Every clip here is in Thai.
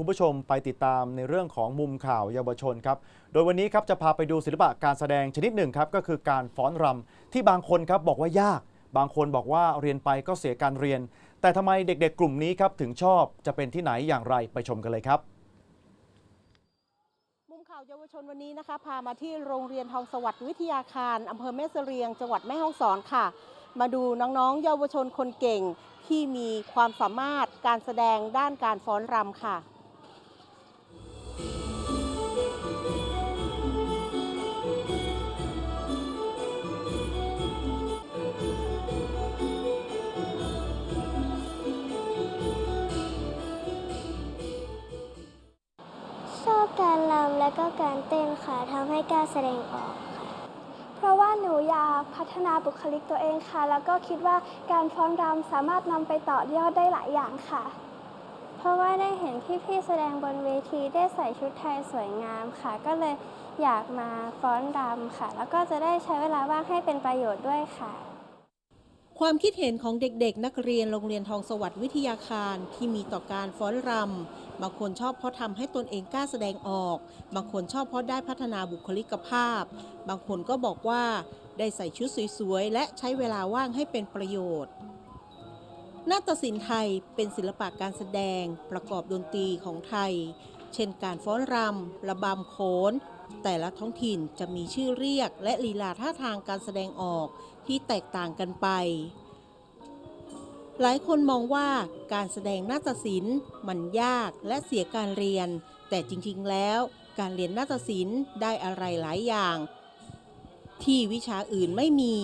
คุณผู้ชมไปติดตามในเรื่องของมุมข่าวเยาวชนครับ โดยวันนี้ครับจะพาไปดูศิลปะการแสดงชนิดหนึ่งครับก็คือการฟ้อนรำที่บางคนครับบอกว่ายาก บางคนบอกว่าเรียนไปก็เสียการเรียน แต่ทำไมเด็กๆ กลุ่มนี้ครับถึงชอบจะเป็นที่ไหนอย่างไรไปชมกันเลยครับมุมข่าวเยาวชนวันนี้นะคะพามาที่โรงเรียนทองสวัสดิ์วิทยาคารอำเภอแม่เสรียง จังหวัดแม่ฮ่องสอนค่ะ มาดูน้องๆ เยาวชนคนเก่งที่มีความสามารถการแสดงด้านการฟ้อนรำค่ะ ก็การเต้นค่ะทำให้กล้าแสดงออกค่ะเพราะว่าหนูอยากพัฒนาบุคลิกตัวเองค่ะ แล้วก็คิดว่าการฟ้อนรำสามารถนำไปต่อยอดได้หลายอย่างค่ะ เพราะว่าได้เห็นพี่ๆแสดงบนเวทีได้ใส่ชุดไทยสวยงามค่ะ ก็เลยอยากมาฟ้อนรำค่ะ แล้วก็จะได้ใช้เวลาว่างให้เป็นประโยชน์ด้วยค่ะ ความคิดเห็นของเด็กๆ นักเรียนโรงเรียนทองสวัสดิ์วิทยาคารที่มีต่อการฟ้อนรำบางคนชอบเพราะทำให้ตนเองกล้าแสดงออก บางคนชอบเพราะได้พัฒนาบุคลิกภาพ บางคนก็บอกว่าได้ใส่ชุดสวยๆ และใช้เวลาว่างให้เป็นประโยชน์นาฏศิลป์ไทยเป็นศิลปะการแสดงประกอบดนตรีของไทย เช่นการฟ้อนรำระบำโขน แต่ละท้องถิ่นจะมีชื่อเรียกและลีลาท่าทางการแสดงออกที่แตกต่างกันไป หลายคนมองว่าการแสดงนาฏศิลป์มันยากและเสียการเรียน แต่จริงๆแล้ว การเรียนนาฏศิลป์ได้อะไรหลายอย่าง ที่วิชาอื่นไม่มี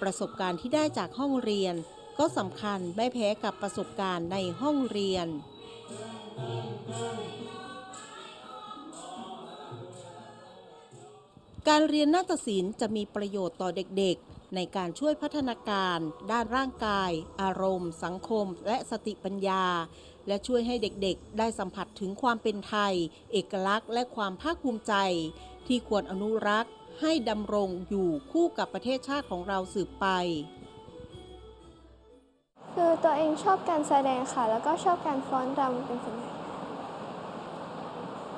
ประสบการณ์ที่ได้จากห้องเรียน ก็สำคัญไม่แพ้กับประสบการณ์ในห้องเรียน การเรียนนาฏศิลป์จะมีประโยชน์ต่อเด็กๆ ในการช่วยพัฒนาการ ด้านร่างกาย อารมณ์ สังคม และสติปัญญา และช่วยให้เด็กๆ ได้สัมผัสถึงความเป็นไทย เอกลักษณ์ และความภาคภูมิใจ ที่ควรอนุรักษ์ ให้ดำรงอยู่คู่กับประเทศชาติของเราสืบไป คือตัวเองชอบการแสดงค่ะ แล้วก็ชอบการฟ้อนรำเป็นส่วนใหญ่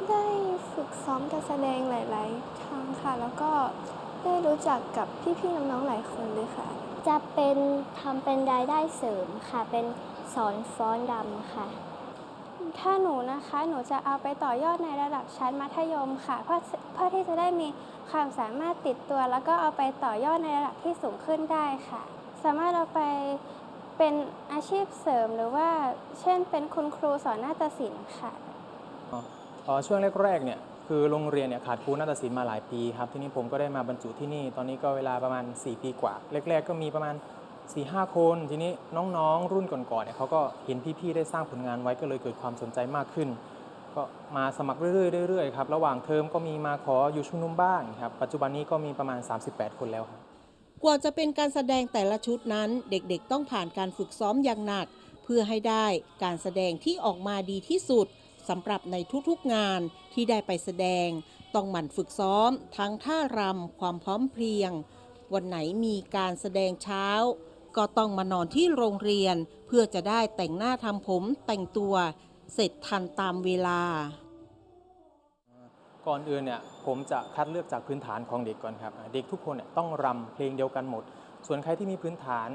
ได้ฝึกซ้อมการแสดงหลาย ๆ ครั้งค่ะ แล้วก็ได้รู้จักกับพี่ ๆ น้อง ๆ หลายคนเลยค่ะ จะเป็นทำเป็นรายได้เสริมค่ะ เป็นสอนฟ้อนรำค่ะ ถ้าหนูนะคะ หนูจะเอาไปต่อยอดในระดับชั้นมัธยมค่ะ เพื่อเพื่อที่จะได้มีความสามารถติดตัว แล้วก็เอาไปต่อยอดในระดับที่สูงขึ้นได้ค่ะ สามารถเอาไปเป็นอาชีพเสริมหรือว่า เช่นเป็นคุณครูสอนนาฏศิลป์ค่ะเอ่อ ช่วงแรกๆเนี่ยคือโรงเรียนเนี่ยขาดครูนาฏศิลป์มาหลายปีครับทีนี้ผมก็ได้มาบรรจุที่นี่ ตอนนี้ก็เวลาประมาณ 4 ปีกว่า แรก ๆ ก็มีประมาณ4 5คนทีนี้น้องๆ รุ่นก่อนๆเนี่ยเขาก็เห็นพี่ๆได้สร้างผลงานไว้ก็เลยเกิดความสนใจมากขึ้น ก็มาสมัครเรื่อยๆเรื่อยๆครับระหว่างเทอมก็มีมาขออยู่ชุมนุมบ้างครับปัจจุบันนี้ก็มีประมาณ 38 คนแล้วครับกว่าจะเป็นการแสดงแต่ละชุดนั้นเด็กๆ ต้องผ่านการฝึกซ้อมอย่างหนัก เพื่อให้ได้การแสดงที่ออกมาดีที่สุด สำหรับในทุกๆงานที่ได้ไปแสดง ต้องหมั่นฝึกซ้อม ทั้งท่ารำความพร้อมเพรียง วันไหนมีการแสดงเช้า ก็ต้องมานอนที่โรงเรียน เพื่อจะได้แต่งหน้าทำผมแต่งตัว เสร็จทันตามเวลา ก่อนอื่นเนี่ยผมจะคัดเลือกจากพื้นฐานของเด็กก่อนครับ เด็กทุกคนเนี่ยต้องรำเพลงเดียวกันหมด ส่วนใครที่มีพื้นฐาน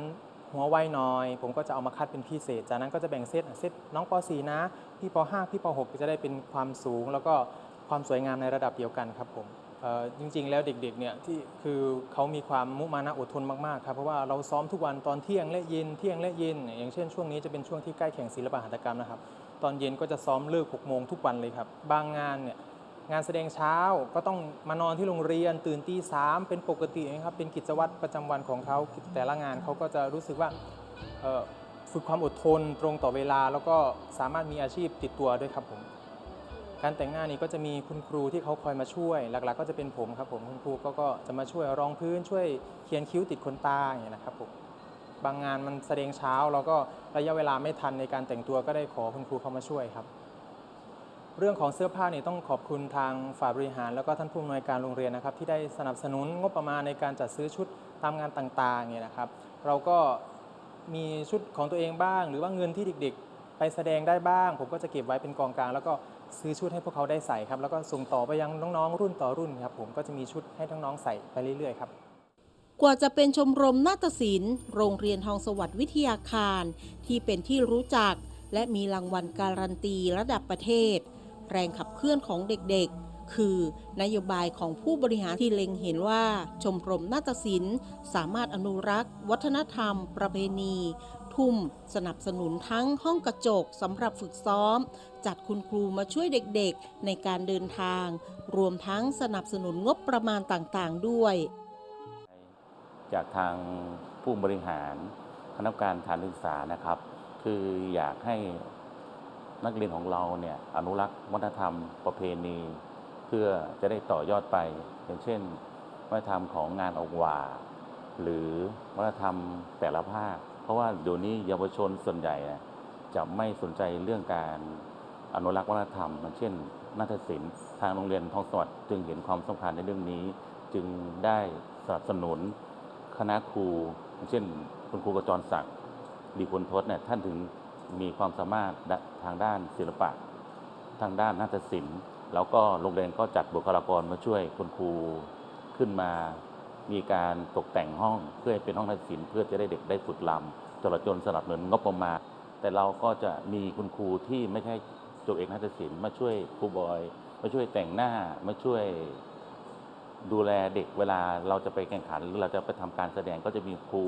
หัวไวน้อย ผมก็จะเอามาคัดเป็นพิเศษ จากนั้นก็จะแบ่งเซตเซตน้องป .4 นะ พี่ป .5 พี่ป .6 ก็จะได้เป็นความสูง แล้วก็ความสวยงามในระดับเดียวกันครับผมจริงๆ แล้วเด็กๆ เนี่ยที่คือเขามีความมุมานะอดทนมากๆ ครับเพราะว่าเราซ้อมทุกวันตอนเที่ยงและเย็นเที่ยงและเย็น อย่างเช่นช่วงนี้จะเป็นช่วงที่ใกล้แข่งศิลปะหัตถกรรมนะครับ ตอนเย็นก็จะซ้อมเลิก6โมงทุกวันเลยครับ บางงานเนี่ย งานแสดงเช้าก็ต้องมานอนที่โรงเรียนตื่นตีสามเป็นปกตินะครับเป็นกิจวัตรประจำวันของเขาแต่ละงานเขาก็จะรู้สึกว่าฝึกความอดทนตรงต่อเวลา แล้วก็สามารถมีอาชีพติดตัวด้วยครับผมการแต่งหน้านี้ก็จะมีคุณครูที่เขาคอยมาช่วย หลักๆ ก็จะเป็นผมครับผมคุณครูก็ก็จะมาช่วยรองพื้นช่วยเขียนคิ้วติดขนตาอย่างเงี้ยนะครับผมบางงานมันแสดงเช้าเราก็ระยะเวลาไม่ทันในการแต่งตัวก็ได้ขอคุณครูเขามาช่วยครับ เรื่องของเสื้อผ้าเนี่ยต้องขอบคุณทางฝ่ายบริหาร แล้วก็ท่านผู้อำนวยการโรงเรียนนะครับที่ได้สนับสนุนงบประมาณในการจัดซื้อชุดตามงานต่างๆเนี่ยนะครับ เราก็มีชุดของตัวเองบ้าง หรือว่าเงินที่เด็กๆ ไปแสดงได้บ้าง ผมก็จะเก็บไว้เป็นกองกลาง แล้วก็ซื้อชุดให้พวกเขาได้ใส่ครับแล้วก็ส่งต่อไปยังน้องๆรุ่นต่อรุ่นครับผมก็จะมีชุดให้น้องๆใส่ไปเรื่อยๆครับกว่าจะเป็นชมรมนาฏศิลป์โรงเรียนทองสวัสดิ์วิทยาคาร ที่เป็นที่รู้จัก และมีรางวัลการันตีระดับประเทศ แรงขับเคลื่อนของเด็กๆ คือนโยบายของผู้บริหารที่เล็งเห็นว่า ชมรมนาฏศิลป์ สามารถอนุรักษ์ วัฒนธรรม ประเพณี ทุ่ม สนับสนุนทั้งห้องกระจกสำหรับฝึกซ้อม จัดคุณครูมาช่วยเด็กๆ ในการเดินทาง รวมทั้งสนับสนุนงบประมาณต่างๆ ด้วย จากทางผู้บริหารคณะกรรมการฐานศึกษานะครับ คืออยากให้ นักเรียนของเราเนี่ยอนุรักษ์วัฒนธรรมประเพณี เพื่อจะได้ต่อยอดไป อย่างเช่น วัฒนธรรมของงานออกว่า หรือวัฒนธรรมแต่ละภาค เพราะว่าเดี๋ยวนี้เยาวชนส่วนใหญ่จะไม่สนใจเรื่องการอนุรักษ์วัฒนธรรมอย่างเช่นนาฏศิลป์ทางโรงเรียนทองสวัสดิ์จึงเห็นความสำคัญในเรื่องนี้ จึงได้สนับสนุนคณะครูอย่างเช่นคุณครูกระจรศักดิ์ดีคุณทศเนี่ยท่านถึง มีความสามารถทางด้านศิลปะ ทางด้านนาฏศิลป์แล้วก็โรงเรียนก็จัดบุคลากรมาช่วยคุณครูขึ้นมา มีการตกแต่งห้องเพื่อให้เป็นห้องนาฏศิลป์เพื่อจะได้เด็กได้ฝึกลำตลอดจนสนับสนุนงบประมาณแต่เราก็จะมีคุณครูที่ไม่ใช่จบเอกนาฏศิลป์มาช่วยครูบอยมาช่วยแต่งหน้ามาช่วยดูแลเด็กเวลาเราจะไปแข่งขัน หรือเราจะไปทำการแสดงก็จะมีครู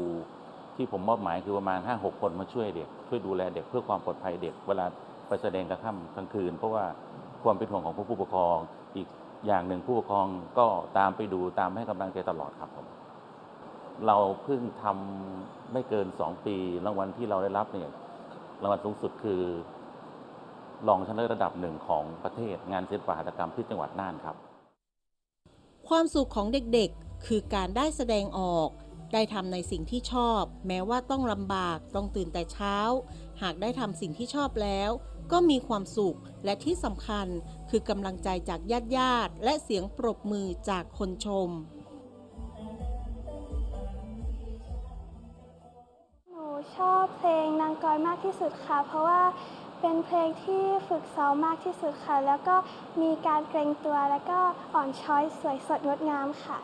ที่ผมมอบหมายคือประมาณ 5 6 คนมาช่วยเด็ก ช่วยดูแลเด็กเพื่อความปลอดภัยเด็ก เวลาไปแสดงกลางค่ำกลางคืน เพราะว่าความเป็นห่วงของผู้ปกครอง อีกอย่างหนึ่งผู้ปกครองก็ตามไปดูตามให้กำลังใจตลอดครับผมเราเพิ่งทำไม่เกิน 2 ปีรางวัลที่เราได้รับเนี่ยรางวัลสูงสุดคือรองชนะเลิศระดับหนึ่งของประเทศงานศิลปหัตถกรรมที่จังหวัดน่านครับ ความสุขของเด็กๆ คือการได้แสดงออก ได้ทำในสิ่งที่ชอบ แม้ว่าต้องลำบากต้องตื่นแต่เช้า หากได้ทำสิ่งที่ชอบแล้ว ก็มีความสุขและที่สำคัญคือกำลังใจจากญาติญาติและเสียงปรบมือจากคนชมหนูชอบเพลงนางกอยมากที่สุดค่ะ เพราะว่าเป็นเพลงที่ฝึกซ้อมมากที่สุดค่ะ แล้วก็มีการเกรงตัวแล้วก็อ่อนช้อยสวยสดงดงามค่ะ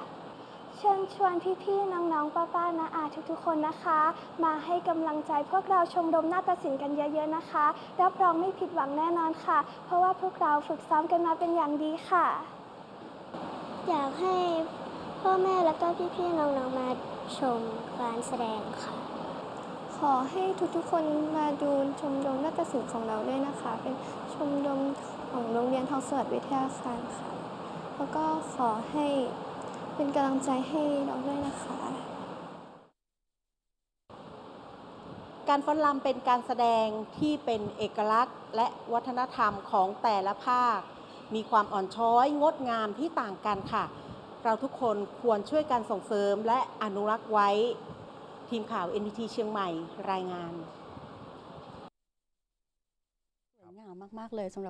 เชิญชวนพี่ๆ น้องๆ ป้าๆนะอาทุกๆ คนนะคะ มาให้กำลังใจพวกเราชมรมนาฏศิลป์กันเยอะๆนะคะรับรองไม่ผิดหวังแน่นอนค่ะ เพราะว่าพวกเราฝึกซ้อมกันมาเป็นอย่างดีค่ะ อยากให้พ่อแม่แล้วก็พี่ๆ น้องๆ มาชมการแสดงค่ะ ขอให้ทุกๆ คนมาดูชมรมนาฏศิลป์ของเราด้วยนะคะ เป็นชมรมของโรงเรียนทองสวัสดิ์วิทยาคารค่ะ แล้วก็ขอให้ เป็นกำลังใจให้เราด้วยนะคะ การฟ้อนรำเป็นการแสดงที่เป็นเอกลักษณ์ และวัฒนธรรมของแต่ละภาค มีความอ่อนช้อยงดงามที่ต่างกันค่ะ เราทุกคนควรช่วยกันส่งเสริมและอนุรักษ์ไว้ ทีมข่าว NTT เชียงใหม่รายงานสวยงามมาก ๆ เลยสำหรับ